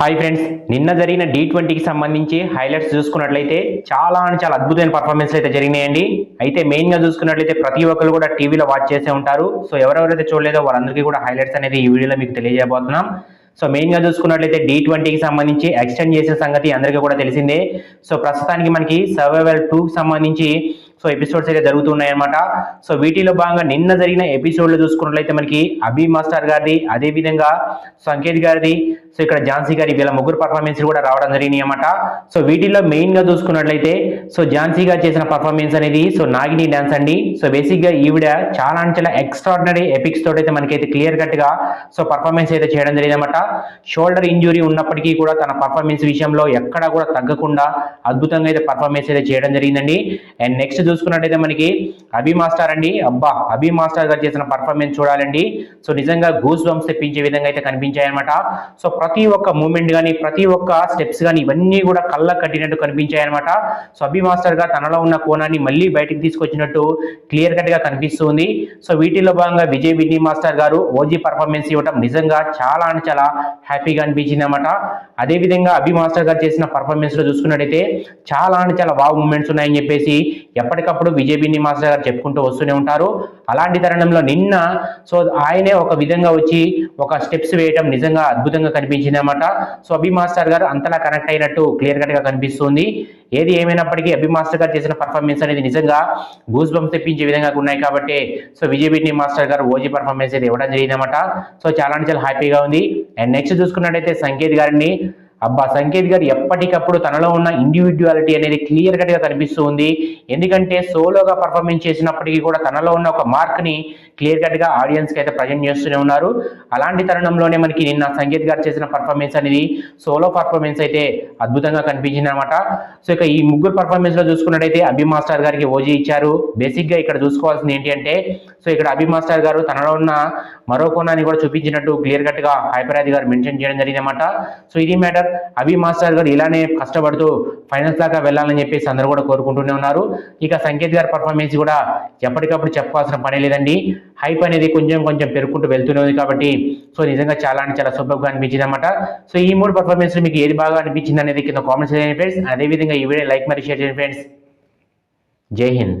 Hi friends నిన్న జరిగిన D ట్వంటీకి సంబంధించి హైలైట్స్ చూసుకున్నట్లయితే చాలా అంటే చాలా అద్భుతమైన పర్ఫార్మెన్స్ అయితే జరిగినాయండి. అయితే మెయిన్గా చూసుకున్నట్లయితే ప్రతి ఒక్కరు కూడా టీవీలో వాచ్ చేసే ఉంటారు. సో ఎవరెవరైతే చూడలేదో వాళ్ళందరికీ కూడా హైలైట్స్ అనేది ఈ వీడియోలో మీకు తెలియజేయబోతున్నాం. సో మెయిన్గా చూసుకున్నట్లయితే డి ట్వంటీకి సంబంధించి ఎక్స్టెండ్ చేసిన సంగతి అందరికీ కూడా తెలిసిందే. సో ప్రస్తుతానికి మనకి సర్వైవల్ టూకి సంబంధించి సో ఎపిసోడ్స్ అయితే జరుగుతున్నాయి అనమాట సో వీటిలో భాగంగా నిన్న జరిగిన ఎపిసోడ్లో చూసుకున్నట్లయితే మనకి అభి మాస్టర్ గారిది అదే విధంగా సంకేత్ గారిది సో ఇక్కడ ఝాన్సీ గారి వీళ్ళ ముగ్గురు పర్ఫార్మెన్స్ కూడా రావడం జరిగినాయి అనమాట సో వీటిలో మెయిన్గా చూసుకున్నట్లయితే సో ఝాన్సీ గారు చేసిన పర్ఫార్మెన్స్ అనేది సో నాగిని డాన్స్ అండి. సో బేసిక్గా ఈవిడ చాలా అంటే చాలా ఎక్స్ట్రాడినరీ ఎపిక్స్ తోటైతే అయితే మనకైతే క్లియర్ కట్గా సో పర్ఫార్మెన్స్ అయితే చేయడం జరిగింది అనమాట షోల్డర్ ఇంజురీ ఉన్నప్పటికీ కూడా తన పర్ఫార్మెన్స్ విషయంలో ఎక్కడా కూడా తగ్గకుండా అద్భుతంగా అయితే పర్ఫార్మెన్స్ అయితే చేయడం జరిగిందండి. అండ్ నెక్స్ట్ చూసుకున్నట్టయితే మనకి అభి మాస్టర్ అండి. అబ్బా అభి మాస్టర్ గారు చేసిన పర్ఫార్మెన్స్ చూడాలండి. సో నిజంగా గూస్ బంప్స్ తెప్పించే విధంగా అయితే కనిపించాయన్నమాట. సో ప్రతి ఒక్క మూమెంట్ కానీ ప్రతి ఒక్క స్టెప్స్ కానీ ఇవన్నీ కూడా కళ్ళ కట్టినట్టు కనిపించాయన్నమాట. సో అభి మాస్టర్గా తనలో ఉన్న కోణాన్ని మళ్ళీ బయటికి తీసుకొచ్చినట్టు క్లియర్ కట్గా కనిపిస్తుంది. సో వీటిలో భాగంగా విజయ్ విన్నీ మాస్టర్ గారు ఓజీ పర్ఫార్మెన్స్ ఇవ్వడం నిజంగా చాలా అంటే చాలా హ్యాపీగా అనిపించింది అనమాట అదే విధంగా అభి మాస్టర్ గారు చేసిన పర్ఫార్మెన్స్లో చూసుకున్నట్టయితే చాలా అంటే చాలా వావ్ మూమెంట్స్ ఉన్నాయని చెప్పేసి ఎప్పటికప్పుడు విజయబిని మాస్టర్ గారు చెప్పుకుంటూ వస్తూనే ఉంటారు. అలాంటి తరుణంలో నిన్న సో ఆయనే ఒక విధంగా వచ్చి ఒక స్టెప్స్ వేయడం నిజంగా అద్భుతంగా కనిపించింది అనమాట సో అభి మాస్టర్ గారు అంతలా కనెక్ట్ అయినట్టు క్లియర్ కట్గా కనిపిస్తుంది. ఏది ఏమైనప్పటికీ అభి మాస్టర్ గారు చేసిన పర్ఫార్మెన్స్ అనేది నిజంగా గూస్ బంప్స్ తెప్పించే విధంగా ఉన్నాయి కాబట్టి సో విజయబిని మాస్టర్ గారు ఓజీ పర్ఫార్మెన్స్ అయితే ఇవ్వడం జరిగిందన్నమాట సో చాలా అంటే చాలా హ్యాపీగా ఉంది. అండ్ నెక్స్ట్ చూసుకున్నట్టయితే సంకేత్ గారిని అబ్బా సంకేత్ గారు ఎప్పటికప్పుడు తనలో ఉన్న ఇండివిజువాలిటీ అనేది క్లియర్ కట్గా కనిపిస్తూ ఉంది ఎందుకంటే సోలోగా పర్ఫార్మెన్స్ చేసినప్పటికీ కూడా తనలో ఉన్న ఒక మార్క్ని క్లియర్ కట్గా ఆడియన్స్కి అయితే ప్రజెంట్ చేస్తూనే ఉన్నారు. అలాంటి తరుణంలోనే మనకి నిన్న సంగీత్ గారు చేసిన పర్ఫార్మెన్స్ అనేది సోలో పర్ఫార్మెన్స్ అయితే అద్భుతంగా కనిపించింది అనమాట సో ఇక ఈ ముగ్గురు పర్ఫార్మెన్స్లో చూసుకున్నట్టయితే అభి మాస్టర్ గారికి ఓజీ ఇచ్చారు. బేసిక్గా ఇక్కడ చూసుకోవాల్సింది ఏంటి అంటే సో ఇక్కడ అభి మాస్టర్ గారు తనలో ఉన్న మరో కోణాన్ని కూడా చూపించినట్టు క్లియర్ కట్గా హైపరాది గారు మెన్షన్ చేయడం జరిగిందన్నమాట. సో ఇది మ్యాటర్. అభి మాస్టర్ గారు ఇలానే కష్టపడుతూ ఫైనల్స్ దాకా వెళ్ళాలని చెప్పేసి అందరూ కూడా కోరుకుంటూనే ఉన్నారు. ఇక సంకేత్ గారి పర్ఫార్మెన్స్ కూడా ఎప్పటికప్పుడు చెప్పుకోవాల్సిన పని లేదండి. హైప్ అనేది కొంచెం కొంచెం పెరుగుకుంటూ వెళ్తూనే ఉంది కాబట్టి సో నిజంగా చాలా అంటే చాలా సూపర్గా అనిపించింది అనమాట సో ఈ మూడు పర్ఫార్మెన్స్ మీకు ఏది బాగా అనిపించింది అనేది కింద కామెంట్స్ చేయండి ఫ్రెండ్స్. అదేవిధంగా ఈ వీడియో లైక్ మరి షేర్ చేయండి ఫ్రెండ్స్. జై హింద్.